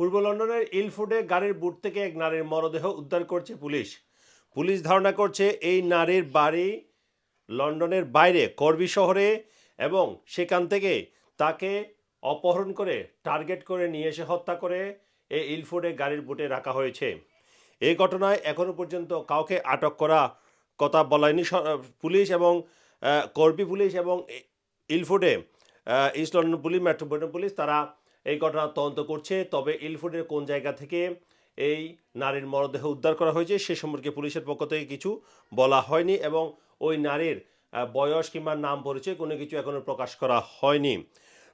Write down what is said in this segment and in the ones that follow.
পূর্ব লন্ডনের ইলফুডে গাড়ির বুট থেকে এক নারীর মরদেহ উদ্ধার করছে পুলিশ। পুলিশ ধারণা করছে এই নারীর বাড়ি লন্ডনের বাইরে, করবি শহরে, এবং সেখান থেকে তাকে অপহরণ করে টার্গেট করে নিয়ে এসে হত্যা করে এই ইলফুডে গাড়ির বুটে রাখা হয়েছে। এই ঘটনায় এখনও পর্যন্ত কাউকে আটক করা কথা বলায়নি পুলিশ এবং করবি পুলিশ এবং ইলফুডে East London police, Metropolitan police, তারা এই ঘটনা তদন্ত করছে, তবে ইলফুডের কোন জায়গা থেকে এই নারীর মরদেহ উদ্ধার করা হয়েছে সে সম্পর্কে পুলিশের পক্ষ থেকে কিছু বলা হয়নি এবং ওই নারীর বয়স কিংবা নাম পরিচয় কোনো কিছু এখনও প্রকাশ করা হয়নি।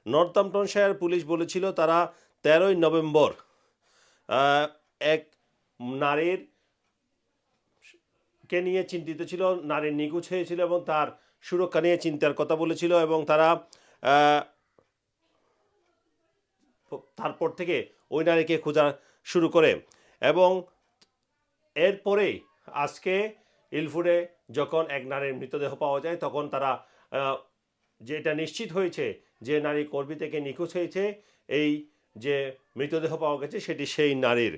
নর্থাম্পটনশায়ার পুলিশ বলেছিল তারা তেরোই নভেম্বর এক নারীর কে নিয়ে চিন্তিত ছিল নারীর নিখোঁজ হয়েছিল এবং তার সুরক্ষা নিয়ে চিন্তার কথা বলেছিল এবং তারা তারপর থেকে ওই নারীকে খোঁজা শুরু করে। এবং এরপরেই আজকে ইলফুরে যখন এক নারীর মৃতদেহ পাওয়া যায়, তখন তারা যেটা নিশ্চিত হয়েছে যে নারী কর্মী থেকে নিখোঁজ হয়েছে, এই যে মৃতদেহ পাওয়া গেছে সেটি সেই নারীর।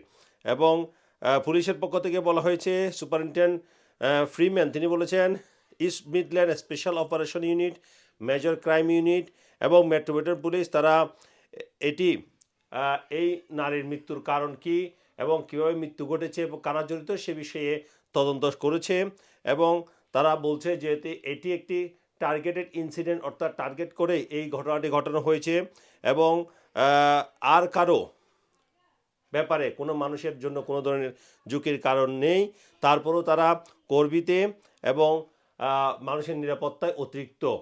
এবং পুলিশের পক্ষ থেকে বলা হয়েছে সুপারিনটেন্ডেন্ট ফ্রিম্যান, তিনি বলেছেন, East Midland special operation unit, major crime unit এবং মেট্রোপলিটন পুলিশ, তারা এটি এই নারীর মৃত্যুর কারণ কি এবং কীভাবে মৃত্যু ঘটেছে এবং কারা জড়িত সে বিষয়ে তদন্ত করেছে এবং তারা বলছে যে এটি- একটি টার্গেটেড ইনসিডেন্ট অর্থাৎ টার্গেট করে এই ঘটনাটি ঘটানো হয়েছে এবং আর কারও ব্যাপারে কোনো মানুষের জন্য কোনো ধরনের ঝুঁকির কারণ নেই। তারপরও তারা করবিতে এবং মানুষের নিরাপত্তায় অতিরিক্ত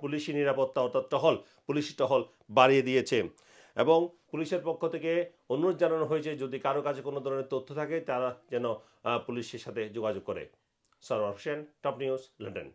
পুলিশি নিরাপত্তা অর্থাৎ টহল, পুলিশি টহল বাড়িয়ে দিয়েছে। এবং পুলিশের পক্ষ থেকে অনুরোধ জানানো হয়েছে, যদি কারও কাছে কোনো ধরনের তথ্য থাকে, তারা যেন পুলিশের সাথে যোগাযোগ করে। Sarwar Hossain, top news, London.